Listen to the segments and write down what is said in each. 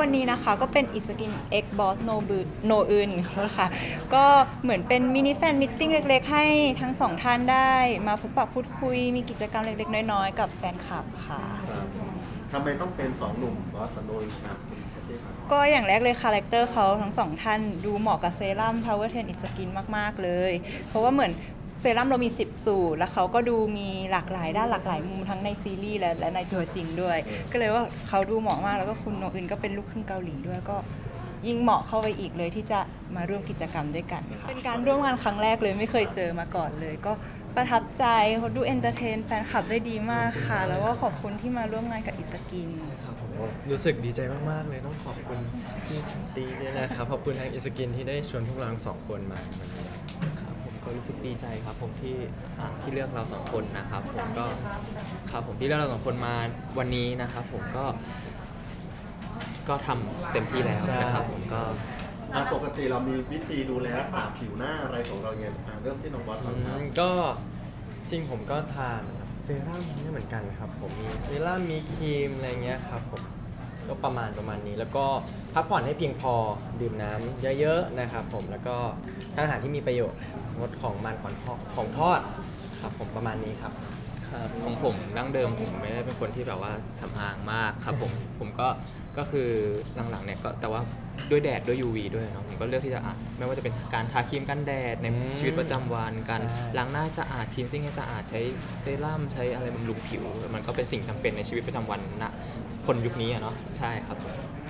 วันนี้นะคะก็เป็นอิสกิน X Boss No บื No อื่นค่ะ ก็เหมือนเป็นมินิแฟนมิทติ้งเล็กๆ ให้ทั้งสองท่านได้มาพบปะพูดคุย มีกิจกรรมเล็กๆ น้อยๆ กับแฟนคลับค่ะครับทำไมต้องเป็นสองหนุ่มบอสโนนครับคุณประเทศครับก็อย่างแรกเลยคาแรคเตอร์เขาทั้งสองท่านดูเหมาะกับเซรั่ม Power 10 Is Skin มาก ๆ เลย เพราะว่าเหมือน เซรั่มเรามี 10 สูตร แล้วเขาก็ดูมีหลากหลายด้านหลากหลายมุมทั้งในซีรีส์และและในตัวจริงด้วย ก็เลยว่าเขาดูเหมาะมากแล้วก็คุณโนอื่นก็เป็นลูกครึ่งเกาหลีด้วยก็ยิ่งเหมาะเข้าไปอีกเลยที่จะมาร่วมกิจกรรมด้วยกันค่ะเป็นการร่วมงานครั้งแรกเลยไม่เคยเจอมาก่อนเลย ก็ประทับใจเขาดูเอนเตอร์เทนแฟนคลับได้ดีมากค่ะ แล้วก็ขอบคุณที่มาร่วมงานกับอิสกิน ครับผมก็รู้สึกดีใจมาก ๆ เลยต้องขอบคุณพี่ตีด้วยนะครับ ขอบคุณทางอิสกินที่ได้ชวนพวกเราทั้งสองคนมาวันนี้ครับผม ก็รู้สึกดีใจครับผมที่อ่าที่เลือกเราสองคนนะครับผมก็ครับผมที่เลือกเราสองคนมาวันนี้นะครับผมก็ ก็ทำเต็มที่แล้วนะครับผมก็ อะปกติเรามีวิธีดูแลรักษาผิวหน้าอะไรของเราเนี่ยอะเริ่มที่น้องบอสก่อนครับ อืมก็จริงผมก็ทานเซรั่มนี่เหมือนกันครับ ผมมีเซรั่มมีครีมอะไรเงี้ยครับผมก็ประมาณประมาณนี้แล้วก็ พักผ่อนให้เพียงพอดื่มน้ำเยอะๆนะครับผมแล้วก็ทานอาหารที่มีประโยชน์งดของมันของทอดของทอดครับผมประมาณนี้ครับ ครับของผมดั้งเดิมผมไม่ได้เป็นคนที่แบบว่าสำอางมากครับผมผมก็ก็คือหลังๆเนี่ยก็แต่ว่าด้วยแดดด้วย UV ด้วยเนาะผมก็เลือกที่จะอะไม่ว่าจะเป็นการทาครีมกันแดดในอืมชีวิตประจำวันการใช่ ล้างหน้าให้สะอาดคลีนซิ่งให้สะอาดใช้เซรั่มใช้อะไรบำรุงผิว มันก็เป็นสิ่งจำเป็นในชีวิตประจำวันนะ คนยุคนี้อะเนาะใช่ครับ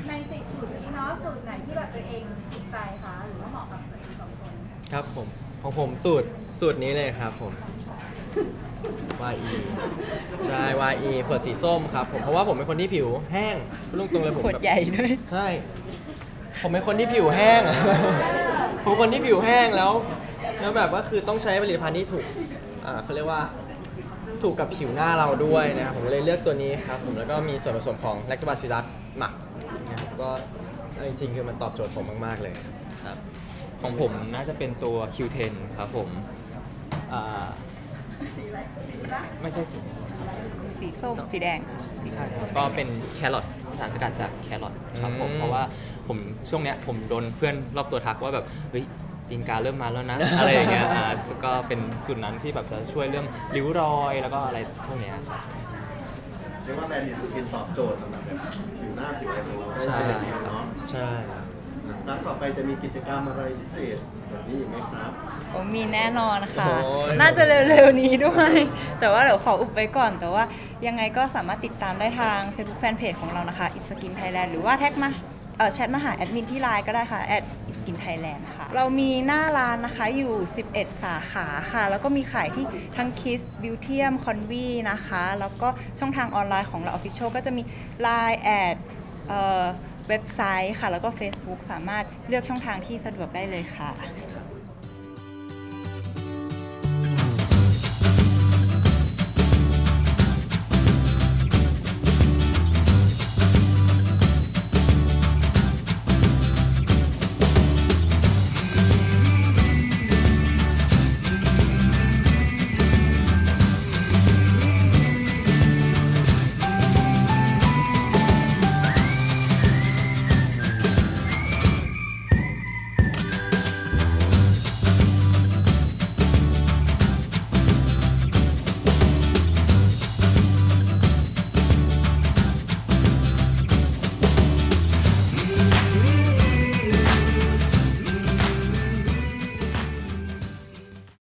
ในสี่สูตรนี้เนาะสูตรไหนที่แบบตัวเองถูกใจคะหรือว่าเหมาะกับตัวเองสองคนครับผมของผมสูตรสูตรนี้เลยครับผม YE ใช่ YE ขวดสีส้มครับผมเพราะว่าผมเป็นคนที่ผิวแห้งพูดตรงๆเลยผมขวดแบบ ใหญ่ด้วย ใช่ ผมเป็นคนที่ผิวแห้ง ผมเป็นคนที่ผิวแห้งแล้ว แล้วแบบว่าคือต้องใช้ผลิตภัณฑ์ที่ถูก อ่าเขาเรียกว่า ถูกกับผิวหน้าเราด้วยนะครับผมเลยเลือกตัวนี้ครับผมแล้วก็มีส่วนผสมของแลคโตบาซิลัสหมักนะครับก็เอาจริงๆคือมันตอบโจทย์ผมมากๆเลยครับของผมน่าจะเป็นตัว Q10 ครับผมอ่าสีอะไรสีละไม่ใช่สีนี้ครับสีส้มสีแดงค่ะสีส้มก็เป็นแครอทสารสกัดจากแครอทครับผมอืมเพราะว่าผมช่วงเนี้ยผมโดนเพื่อนรอบตัวทักว่าแบบเฮ้ย ตีนกาเริ่มมาแล้วนะ อะไรอย่างเงี้ยอ่าก็เป็นสูตรนั้นที่แบบจะช่วยเรื่องริ้วรอยแล้วก็อะไรพวกเนี้ยครับ เรียกว่าแบรนด์ดิสกินตอบโจทย์สำหรับแบบผิวหน้าผิวอะไรของเราได้ใช่เป็นอย่างดีเนาะใช่ครั้งต่อไปจะมีกิจกรรมอะไรพิเศษแบบนี้อีกไหมครับโอ้มีแน่นอนค่ะ โอ้ย น่าจะเร็วๆนี้ด้วย แต่ว่าเดี๋ยวขออุบไว้ก่อน แต่ว่ายังไงก็สามารถติดตามได้ทาง Facebook Fanpage ของเรานะคะ i s k i n Thailand หรือว่าแท็กมาเออ แชทมาหาแอดมินที่ไลน์ก็ได้ค่ะแอดสกินไทยแลนด์ค่ะ เรามีหน้าร้านนะคะอยู่ 11 สาขาค่ะ แล้วก็มีขายที่ทั้งคิสบิวเทียมคอนวีนะคะ แล้วก็ช่องทางออนไลน์ของเราออฟฟิเชียลก็จะมี Line แอดเอ่อเว็บไซต์ค่ะ แล้วก็ Facebook สามารถเลือกช่องทางที่สะดวกได้เลยค่ะ